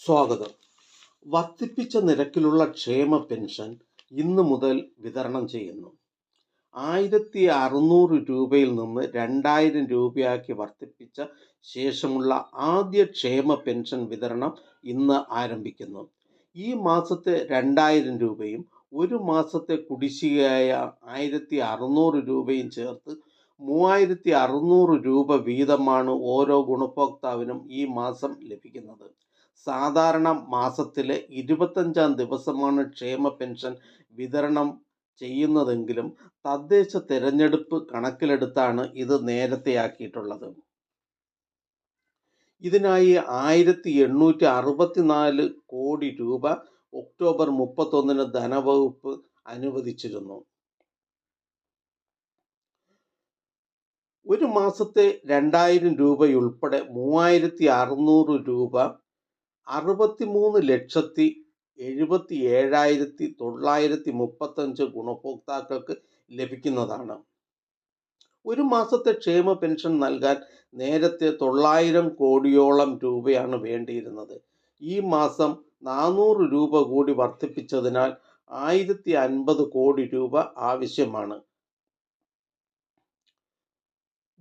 സ്വാഗതം. വർദ്ധിപ്പിച്ച നിരക്കിലുള്ള ക്ഷേമ പെൻഷൻ ഇന്ന് മുതൽ വിതരണം ചെയ്യുന്നു. ആയിരത്തി അറുന്നൂറ് രൂപയിൽ നിന്ന് രണ്ടായിരം രൂപയാക്കി വർദ്ധിപ്പിച്ച ശേഷമുള്ള ആദ്യ ക്ഷേമ പെൻഷൻ വിതരണം ഇന്ന് ആരംഭിക്കുന്നു. ഈ മാസത്തെ രണ്ടായിരം രൂപയും ഒരു മാസത്തെ കുടിശ്ശികയായ ആയിരത്തി അറുന്നൂറ് രൂപയും ചേർത്ത് മൂവായിരത്തി അറുന്നൂറ് രൂപ വീതമാണ് ഓരോ ഗുണഭോക്താവിനും ഈ മാസം ലഭിക്കുന്നത്. സാധാരണ മാസത്തിലെ ഇരുപത്തഞ്ചാം ദിവസമാണ് ക്ഷേമ പെൻഷൻ വിതരണം ചെയ്യുന്നതെങ്കിലും തദ്ദേശ തിരഞ്ഞെടുപ്പ് കണക്കിലെടുത്താണ് ഇത് നേരത്തെയാക്കിയിട്ടുള്ളത് ഇതിനായി ആയിരത്തി എണ്ണൂറ്റി അറുപത്തിനാല് കോടി രൂപ ഒക്ടോബർ മുപ്പത്തൊന്നിന് ധനവകുപ്പ് അനുവദിച്ചിരുന്നു. ഒരു മാസത്തെ രണ്ടായിരം രൂപയുൾപ്പെടെ മൂവായിരത്തി അറുന്നൂറ് രൂപ അറുപത്തിമൂന്ന് ലക്ഷത്തി എഴുപത്തി ഏഴായിരത്തി തൊള്ളായിരത്തി മുപ്പത്തഞ്ച് ഗുണഭോക്താക്കൾക്ക് ലഭിക്കുന്നതാണ്. ഒരു മാസത്തെ ക്ഷേമ പെൻഷൻ നൽകാൻ നേരത്തെ തൊള്ളായിരം കോടിയോളം രൂപയാണ് വേണ്ടിയിരുന്നത്. ഈ മാസം നാനൂറ് രൂപ കൂടി വർദ്ധിപ്പിച്ചതിനാൽ ആയിരത്തി അൻപത് കോടി രൂപ ആവശ്യമാണ്.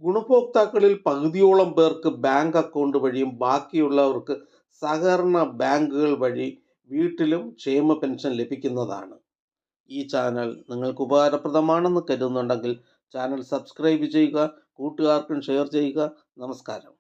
ഗുണഭോക്താക്കളിൽ പകുതിയോളം പേർക്ക് ബാങ്ക് അക്കൗണ്ട് വഴിയും ബാക്കിയുള്ളവർക്ക് സഹകരണ ബാങ്കുകൾ വഴി വീട്ടിലും ക്ഷേമ പെൻഷൻ ലഭിക്കുന്നതാണ്. ഈ ചാനൽ നിങ്ങൾക്ക് ഉപകാരപ്രദമാണെന്ന് കരുതുന്നുണ്ടെങ്കിൽ ചാനൽ സബ്സ്ക്രൈബ് ചെയ്യുക കൂട്ടുകാർക്കും ഷെയർ ചെയ്യുക. നമസ്കാരം.